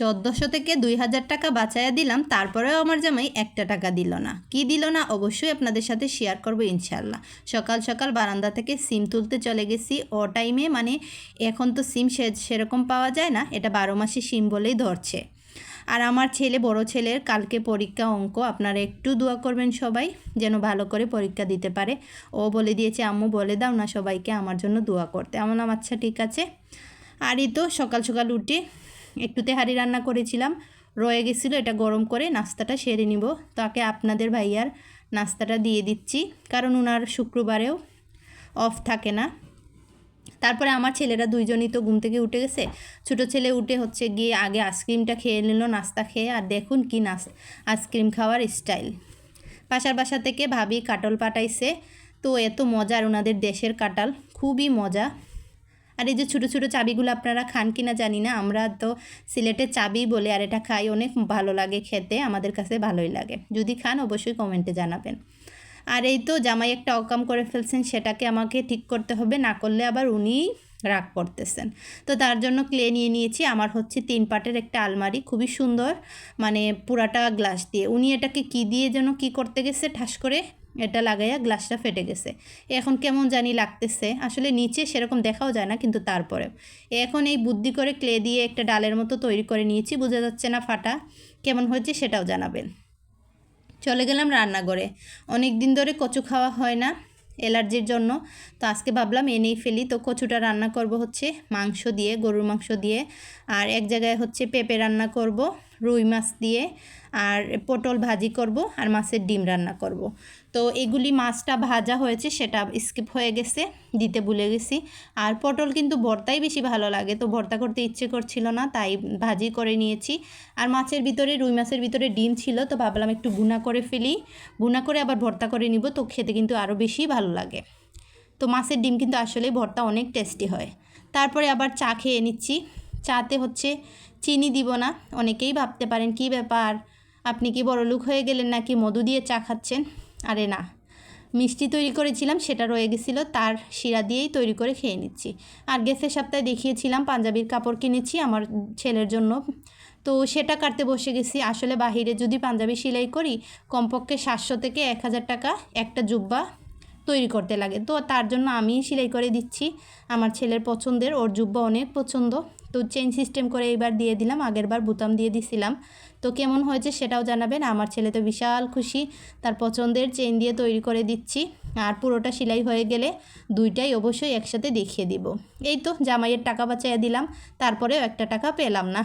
চোদ্দোশো থেকে দুই হাজার টাকা বাঁচাইয়া দিলাম, তারপরেও আমার জামাই একটা টাকা দিল না। কি দিল না অবশ্যই আপনাদের সাথে শেয়ার করব ইনশাল্লাহ সকাল সকাল বারান্দা থেকে সিম তুলতে চলে গেছি। ও টাইমে মানে এখন তো সিম সে সেরকম পাওয়া যায় না, এটা বারো মাসে সিম বলেই ধরছে। আর আমার ছেলে, বড় ছেলের কালকে পরীক্ষা অঙ্ক, আপনারা একটু দোয়া করবেন সবাই, যেন ভালো করে পরীক্ষা দিতে পারে। ও বলে দিয়েছে, আম্মু, বলে দাও না সবাইকে আমার জন্য দোয়া করতে। আমার আচ্ছা ঠিক আছে। আর এই তো সকাল সকাল উঠে একটু তেহারি রান্না করেছিলাম। রয়ে গেছিল, এটা গরম করে নাস্তাটা সেরে নিব। তাকে আপনাদের ভাইয়ার নাস্তাটা দিয়ে দিচ্ছি, কারণ ওনার শুক্রবারেও অফ থাকে না। তারপরে আমার ছেলেরা দুইজনই তো ঘুম থেকে উঠে গেছে। ছোটো ছেলে উঠে হচ্ছে গিয়ে আগে আইসক্রিমটা খেয়ে নিল, নাস্তা খেয়ে, আর দেখুন কি নাস, আইসক্রিম খাওয়ার স্টাইল। পাশার বাসা থেকে ভাবি কাটল পাঠাইছে, তো এত মজার ওনাদের দেশের কাটাল খুবই মজা। আর এই যে ছোটো ছোটো চাবিগুলো আপনারা খান কি না জানি না, আমরা তো সিলেটের চাবি বলে আর এটা খাই, অনেক ভালো লাগে খেতে, আমাদের কাছে ভালোই লাগে। যদি খান অবশ্যই কমেন্টে জানাবেন। আর এই তো জামাই একটা অকাম করে ফেলছেন, সেটাকে আমাকে ঠিক করতে হবে, না করলে আবার উনি রাগ করতেছেন। তো তার জন্য ক্লে নিয়ে নিয়েছি, আমার হচ্ছে তিন পাটের একটা আলমারি, খুবই সুন্দর মানে পুরাটা গ্লাস দিয়ে। উনি এটাকে কি দিয়ে যেন কি করতে গেছে, ঠাস করে এটা লাগাইয়া গ্লাসটা ফেটে গেছে। এখন কেমন জানি লাগতেছে। আসলে নিচে সেরকম দেখাও যায় না, কিন্তু তারপরে। এখন এই বুদ্ধি করে ক্লে দিয়ে একটা ডালের মতো তৈরি করে নিয়েছি, বোঝা যাচ্ছে না ফাটা। কেমন হয়েছে সেটাও জানাবেন। চলে গেলাম রান্নাঘরে। অনেক দিন ধরে কচু খাওয়া হয় না অ্যালার্জির জন্য, তো আজকে ভাবলাম এনেই ফেলি। তো কচুটা রান্না করব হচ্ছে মাংস দিয়ে, গরুর মাংস দিয়ে। আর এক জায়গায় হচ্ছে পেঁপে রান্না করব। রুই মাছ দিয়ে আর পটল ভাজি করব আর মাছের ডিম রান্না করব। তো এগুলি মাছটা ভাজা হয়েছে, সেটা স্কিপ হয়ে গেছে, দিতে ভুলে গেছি। আর পটল কিন্তু ভর্তাই বেশি ভালো লাগে, তো ভর্তা করতে ইচ্ছে করছিল না, তাই ভাজি করে নিয়েছি। আর মাছের ভিতরে, রুই মাছের ভিতরে ডিম ছিল, তো ভাবলাম একটু বুনা করে ফেলি। বুনা করে আবার ভর্তা করে নিব, তো খেতে কিন্তু আরও বেশি ভালো লাগে। তো মাছের ডিম কিন্তু আসলে ভর্তা অনেক টেস্টি হয়। তারপরে আবার চা খেয়ে নিচ্ছি। চাতে হচ্ছে চিনি দিব না। অনেকেই ভাবতে পারেন, কি ব্যাপার? আপনি কি বড়লোক হয়ে গেলেন নাকি মধু দিয়ে চা খাচ্ছেন? আরে না। মিষ্টি তৈরি করেছিলাম, সেটা রয়ে গেছিল, তার শিরা দিয়েই তৈরি করে খেয়ে নিচ্ছি। আর গেছে সপ্তাহে দেখিয়েছিলাম, পাঞ্জাবির কাপড় কিনেছি আমার ছেলের জন্য। তো সেটা কাটতে বসে গেছি। আসলে বাহিরে যদি পাঞ্জাবি সেলাই করি, কমপক্ষে সাতশো থেকে এক হাজার টাকা একটা জুব্বা তৈরি করতে লাগে। তো তার জন্য আমি সেলাই করে দিচ্ছি। আমার ছেলের পছন্দের, ওর জুব্বা অনেক পছন্দ। তো চেন সিস্টেম করে এইবার দিয়ে দিলাম, আগের বার বুতাম দিয়ে দিছিলাম। তো কেমন হয়েছে সেটাও জানাবেন, আমার ছেলে তো বিশাল খুশি। তার পছন্দের চেন দিয়ে তৈরি করে দিচ্ছি, আর পুরোটা সেলাই হয়ে গেলে দুইটাই অবশ্যই একসাথে দেখিয়ে দিব। এই তো জামাইয়ের টাকা বাঁচাইয়া দিলাম, তারপরেও একটা টাকা পেলাম না।